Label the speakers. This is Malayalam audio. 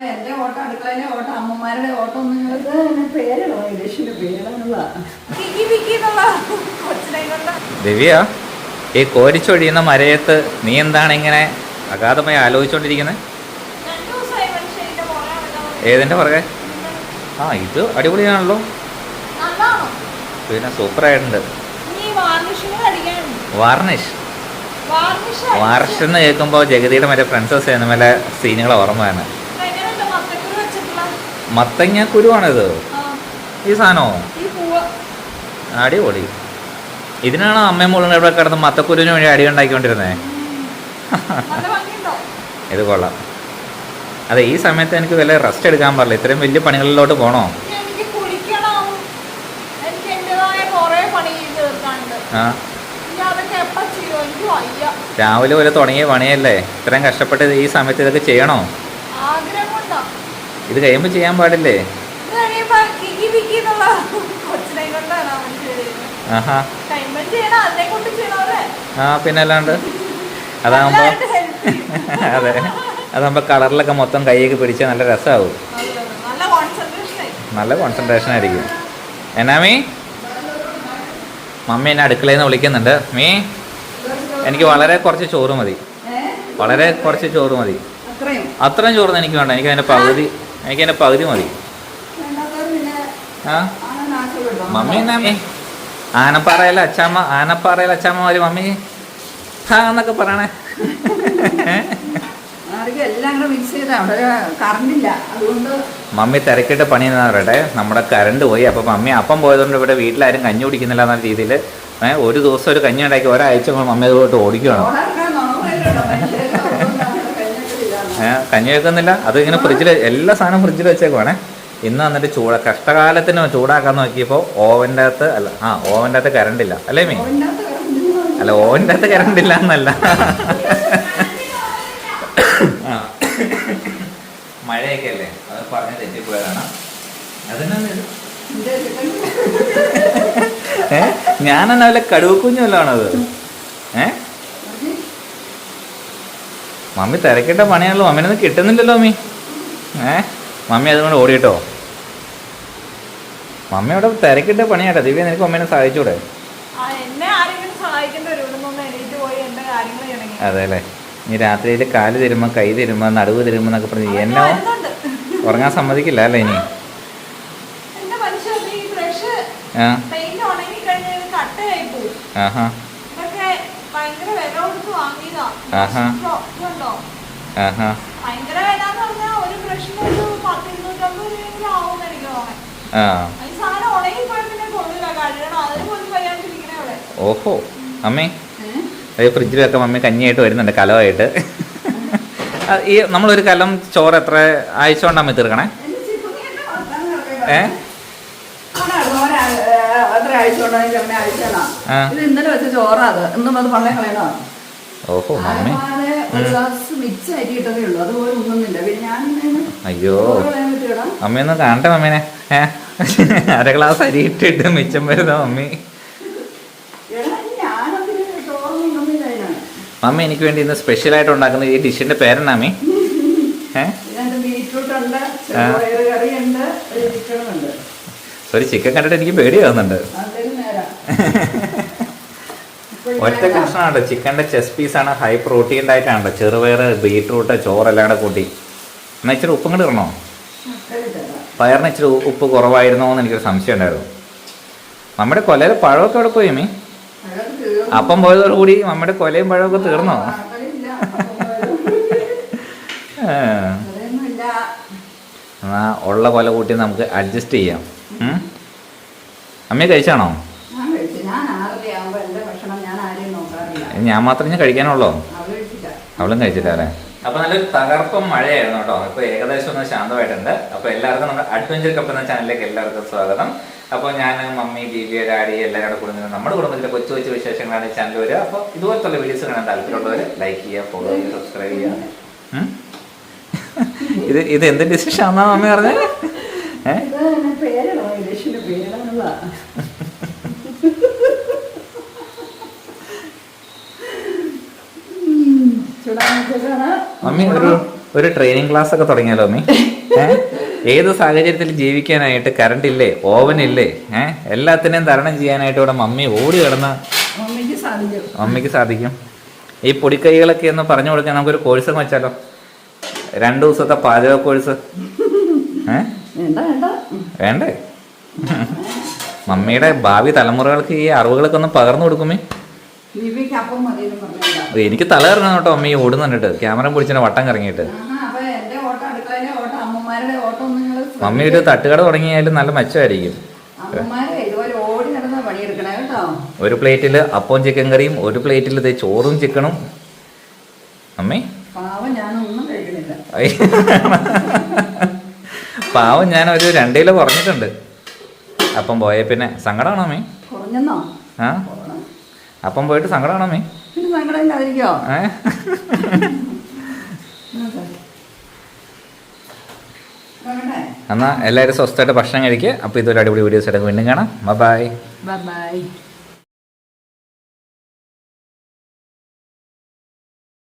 Speaker 1: എന്റെ ഓട്ടം അടുക്കളയിലെ ഓട്ടം അമ്മമാരുടെ ഓട്ടം ഒന്നും നിങ്ങൾക്ക് അതിന് പേരിടോ
Speaker 2: പേരാണുള്ള
Speaker 3: ദിവ്യ ഈ കോരിച്ചൊഴിയുന്ന മരയത്ത് നീ എന്താണ് ഇങ്ങനെ അഗാധമായി ആലോചിച്ചുകൊണ്ടിരിക്കുന്നത്
Speaker 2: ഏതിന്റെ പുറകെ നടക്കാൻ
Speaker 3: ഏതിന്റെ പുറകെ? ആ ഇത് അടിപൊളിയാണല്ലോ. പിന്നെ
Speaker 2: സൂപ്പർ ആയിട്ടുണ്ട്
Speaker 3: വാർണിഷ്?
Speaker 2: വാർണിഷ്
Speaker 3: എന്ന് കേൾക്കുമ്പോൾ ജഗതിയുടെ മറ്റേ ഫ്രണ്ട്സ് സിനിമയിലെ സീനുകൾ ഓർമ്മ തന്നെ മത്തങ്ങ കുരുവാണിത്. ഈ സാധനമോ അടിപൊളി. ഇതിനാണോ അമ്മയും മോളും ഇവിടെ കിടന്ന് മത്തക്കുരുവിന് വേണ്ടി അടി
Speaker 2: ഉണ്ടാക്കിക്കൊണ്ടിരുന്നേ?
Speaker 3: ഇത് കൊള്ളാം. അതെ ഈ സമയത്ത് എനിക്ക് വല്ല റെസ്റ്റ് എടുക്കാൻ പാടില്ല. ഇത്രയും വലിയ പണികളിലോട്ട്
Speaker 2: പോണോ?
Speaker 3: ആ. രാവിലെ പോലെ തുടങ്ങിയ പണിയല്ലേ? ഇത്രയും കഷ്ടപ്പെട്ട് ഈ സമയത്ത് ഇതൊക്കെ ചെയ്യണോ? ഇത് കഴിയുമ്പോൾ ചെയ്യാൻ പാടില്ലേ? ആ പിന്നെ അല്ലാണ്ട്?
Speaker 2: ചെയ്യും.
Speaker 3: അതെ. അതാകുമ്പോ കളറിലൊക്കെ മൊത്തം കൈയൊക്കെ പിടിച്ചാൽ നല്ല രസമാവും.
Speaker 2: നല്ല കോൺസെൻട്രേഷൻ
Speaker 3: ആയിരിക്കും. എന്നാ മീ? മമ്മി എന്നെ അടുക്കളയിൽ നിന്ന് വിളിക്കുന്നുണ്ട്. മീ എനിക്ക് വളരെ കുറച്ച് ചോറ് മതി. വളരെ കുറച്ച് ചോറ് മതി.
Speaker 1: അത്രയും?
Speaker 3: അത്രയും ചോറൊന്നും എനിക്ക് വേണ്ട. എനിക്ക് അതിന്റെ പകുതി എനിക്ക് എന്റെ പകുതി മതി. ആ? മമ്മി എന്നാമേ ആനപ്പാറയിൽ ആനപ്പാറയിലെ അച്ചാമ്മ ആനപ്പാറയിലെ അച്ചാമ്മ മതി മമ്മി. ഹാ എന്നൊക്കെ പറയണേ. മമ്മി തിരക്കിട്ട് പണി പറയട്ടെ? നമ്മുടെ കറണ്ട് പോയി. അപ്പോൾ മമ്മി അപ്പം പോയതുകൊണ്ട് ഇവിടെ വീട്ടിലാരും കഞ്ഞി കുടിക്കുന്നില്ല എന്ന രീതിയിൽ ഒരു ദിവസം ഒരു കഞ്ഞി ഉണ്ടാക്കി ഒരാഴ്ച മമ്മി അതുകൊണ്ട് ഓടിക്കുകയാണ്
Speaker 1: ഓടാനൊക്കെ നുണകളിലുണ്ടോ മനുഷ്യര് അതുകൊണ്ട് അവിടെ കഴിഞ്ഞിട്ടില്ലാന്ന്.
Speaker 3: ഏഹ് കഞ്ഞി വെക്കുന്നില്ല. അത് ഇങ്ങനെ ഫ്രിഡ്ജിൽ എല്ലാ സാധനവും ഫ്രിഡ്ജിൽ വെച്ചേക്കുവാണേ. ഇന്ന് വന്നിട്ട് ചൂട കഷ്ടകാലത്തിന് ചൂടാക്കാൻ നോക്കിയപ്പോൾ ഓവന്റെ അകത്ത് അല്ല ആ ഓവന്റെ അകത്ത് കറണ്ട് ഇല്ല. അല്ലേ മീ?
Speaker 1: ഓടിനകത്ത്
Speaker 3: അല്ല ഓവന്റെ അകത്ത് കറണ്ട് ഇല്ല എന്നല്ല. മഴയൊക്കെ അല്ലേ? അത് പറഞ്ഞ് തെറ്റിപ്പോയതാണ്.
Speaker 1: അതിനെ
Speaker 3: ഏ? ഞാനെന്നാ വല്ല കടുവക്കുഞ്ഞു വല്ലതാണത് ഏ? മമ്മി തിരക്കിട്ട പണിയാണല്ലോ. മമ്മിനൊന്നും കിട്ടുന്നില്ലല്ലോ മമ്മി. ഏ? മമ്മി അതുകൊണ്ട് ഓടിയിട്ടോ? മമ്മി അവിടെ തിരക്കിട്ട പണിയാട്ടോ. ദിവ്യ നിനക്ക് മമ്മീനെ സഹായിച്ചൂടെ? അതെ അല്ലേ നീ രാത്രിയിൽ കാൽ തരുമ്പോ കൈ തരുമ്പോ നടുവ് തരുമ്പോ എന്നൊക്കെ പറഞ്ഞു എന്നോ ഉറങ്ങാൻ സമ്മതിക്കില്ല അല്ലേ ഇനി? ആ. ആഹാ. ആഹാ. ആഹാ. ആ. ഓഹോ. അമ്മേ. അത് ഫ്രിഡ്ജിൽ വെക്കാം അമ്മ കഞ്ഞിയായിട്ട് വരുന്നുണ്ട് കലമായിട്ട്. ഈ നമ്മളൊരു കലം ചോറ് എത്ര ആഴ്ച കൊണ്ടാ അമ്മി തീർക്കണേ? ഏ
Speaker 1: കൊണ്ടാണ് ചെമ്മ ആഴ്ചയാണോ
Speaker 3: ആ.
Speaker 1: ഇത് ഇന്നലെ വെച്ച ചോറാ അത്. ഇന്നും അത് പള്ളേ കളയണോ?
Speaker 3: ഓഹോ മമ്മി. അയ്യോ. അമ്മയൊന്നും കാണട്ടെ മമ്മീനെ. അര ഗ്ലാസ് അരി ഇട്ടിട്ട് മിച്ചം വരുന്ന മമ്മി? മമ്മി എനിക്ക് വേണ്ടി ഇന്ന് സ്പെഷ്യൽ ആയിട്ട് ഉണ്ടാക്കുന്ന ഈ ഡിഷിന്റെ പേരെന്നാ മമ്മി?
Speaker 1: ഏഹ് ബീറ്റ്റൂട്ട് ഉണ്ട്. ചെറുപയർ കറിയുണ്ട് ഒരു ചിക്കനും ഉണ്ട്.
Speaker 3: ഒരു ചിക്കൻ കണ്ടിട്ട് എനിക്ക് പേടിയാവുന്നുണ്ട്
Speaker 1: അതൊരു നേരം.
Speaker 3: ഒറ്റ കഷ്ണമാണ് ചിക്കന്റെ ചെസ് പീസാണ് ഹൈ പ്രോട്ടീൻ ആയിട്ടാണ് ചെറുപയർ ബീട്രൂട്ട് ചോറെല്ലാം കൂടെ കൂട്ടി. എന്നാൽ ഇച്ചിരി ഉപ്പും കൂടി ഇടണോ? പയറിന് ഇച്ചിരി ഉപ്പ് കുറവായിരുന്നോ എന്ന് എനിക്കൊരു സംശയം ഉണ്ടായിരുന്നു. നമ്മുടെ കൊലയിൽ പഴമൊക്കെ അവിടെ പോയി മീ അപ്പം പോയതോടുകൂടി നമ്മുടെ കൊലയും പഴമൊക്കെ തീർന്നോ? എന്നാ ഉള്ള കൊല കൂട്ടി നമുക്ക് അഡ്ജസ്റ്റ് ചെയ്യാം. അമ്മയെ അമ്മ കഴിച്ചാണോ?
Speaker 1: ഞാൻ
Speaker 3: മാത്രം മാത്രമേ കഴിക്കാനുള്ളൂ?
Speaker 1: അവളും കഴിച്ചില്ല
Speaker 3: അല്ലേ അപ്പൊ നല്ലൊരു തകർപ്പം മഴയായിരുന്നു കേട്ടോ. ഇപ്പൊ ഏകദേശം ഒന്ന് ശാന്തമായിട്ടുണ്ട്. അപ്പൊ എല്ലാവർക്കും നമ്മുടെ അഡ്വഞ്ചർ കപ്പ് എന്ന ചാനലിലേക്ക് എല്ലാവർക്കും സ്വാഗതം. അപ്പോൾ ഞാൻ മമ്മി ദീപിയ ഡാഡി എല്ലാവരും കൂടെ കൂടുന്നത് നമ്മുടെ കുടുംബത്തിലെ കൊച്ചു കൊച്ചു വിശേഷങ്ങളാണ് ഈ ചാനൽ വരിക. അപ്പോൾ ഇതുപോലത്തെ വീഡിയോസ് കാണാൻ താല്പര്യമുള്ളവർ ലൈക്ക് ചെയ്യുക ഫോളോ ചെയ്യുക സബ്സ്ക്രൈബ് ചെയ്യുക? ഇത് ഇത് എന്ത് ഡിസിഷൻ ആണെന്നാ മമ്മി
Speaker 1: ഇലക്ഷന്റെ പേരിടാനുള്ള
Speaker 3: മമ്മി ഒരു ഒരു ട്രെയിനിങ് ക്ലാസ് ഒക്കെ തുടങ്ങിയാലോ അമ്മി ഏ? ഏത് സാഹചര്യത്തിൽ ജീവിക്കാനായിട്ട് കറണ്ട് ഇല്ലേ ഓവൻ ഇല്ലേ ഏഹ് എല്ലാത്തിനെയും തരണം ചെയ്യാനായിട്ട് ഇവിടെ മമ്മി ഓടി കിടന്ന
Speaker 1: മമ്മിക്ക് സാധിക്കും.
Speaker 3: ഈ പൊടിക്കൈകളൊക്കെ ഒന്ന് പറഞ്ഞു കൊടുക്കാൻ നമുക്കൊരു കോഴ്സ് വെച്ചാലോ? രണ്ടു ദിവസത്തെ പാചക കോഴ്സ്?
Speaker 1: വേണ്ട
Speaker 3: മമ്മിയുടെ ഭാവി തലമുറകൾക്ക് ഈ അറിവുകളൊക്കെ ഒന്ന് പകർന്നു കൊടുക്കുമേ. എനിക്ക് തല കറങ്ങണം കേട്ടോ അമ്മ ഈ ഓടുന്നുണ്ടിട്ട് ക്യാമറ പിടിച്ചിട്ട് വട്ടം കറങ്ങിയിട്ട്. മമ്മി ഒരു തട്ടുകട തുടങ്ങിയാലും നല്ല മെച്ചമായിരിക്കും. ഒരു പ്ലേറ്റിൽ അപ്പവും ചിക്കൻ കറിയും ഒരു പ്ലേറ്റിൽ ചോറും ചിക്കനും. അമ്മേ
Speaker 1: പാവം
Speaker 3: ഞാൻ ഒരു രണ്ട് കിലോ കുറഞ്ഞിട്ടുണ്ട്. അപ്പം പോയ പിന്നെ. സങ്കടമാണോ
Speaker 1: മീ?
Speaker 3: ആ? അപ്പം പോയിട്ട് സങ്കടമാണോ
Speaker 1: മീ?
Speaker 3: എന്നാൽ എല്ലാവരും സ്വസ്ഥമായിട്ട് ഭക്ഷണം കഴിക്കുക അപ്പോൾ ഇതൊരു അടിപൊളി വീഡിയോസ് എടുക്കും വീണ്ടും കാണാം. Bye
Speaker 1: bye